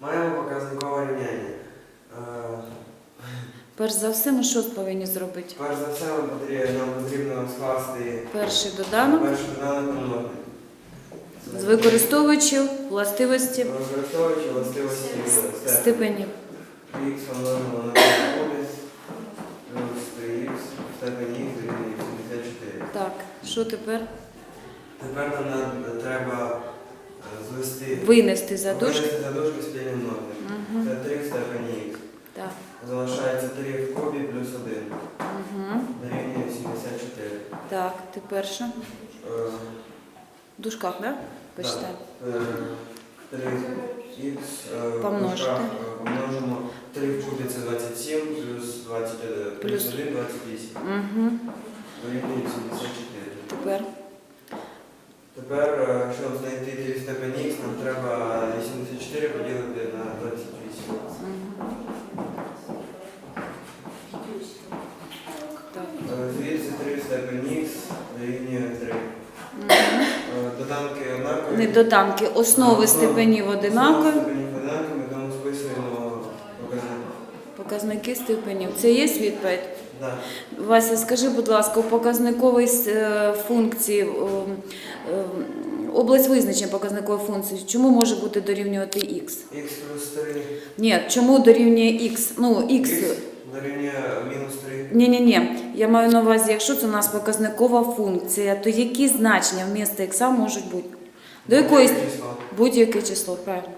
Маємо показникове рівняння. Е, Перш за все, ми що повинні зробити? Перш за все, нам потрібно, нам потрібно скласти Перший доданок, перший доданок на з використовуючи властивості Використовуючи властивості степені. степенів. Х помножимо на корінь плюс 3х в степені х дорівнює 74. Так, що тепер? Тепер нам на- треба е, звести Винести за дужки. винести за дужки спільний множник. Угу. Це 3 в х. Так. Залишається 3 в кубі плюс 1. Угу. Дорівнює 74. Так, тепер що? Е, В дужках, так? Да? Почитаємо. е, 3х Помножити. помножимо 3 в кубі це 27 плюс 20, е, плюс Плюс. 1 28. Угу. Дорівнює 74. Тепер. Е, щоб знайти 3 степені х, нам треба 84 поділити на 28. Угу. Так. Е, Звідси 3 в степені х дорівнює 3. Угу. Е, Доданки однакові. Не доданки, основи степенів Основи одинакові. степенів однакові, тому списуємо показник. Показники степенів. Це є відповідь? Да. Вася, скажи, будь ласка, у показниковій е, функції, е, область визначення показникової функції, чому може бути дорівнювати х? х плюс 3. Ні, чому дорівнює х? Ну, х. х дорівнює мінус 3. Ні, ні, ні. Я маю на увазі, якщо це у нас показникова функція, то які значення вмісто х можуть бути? До якоїсь будь-яке число, правильно.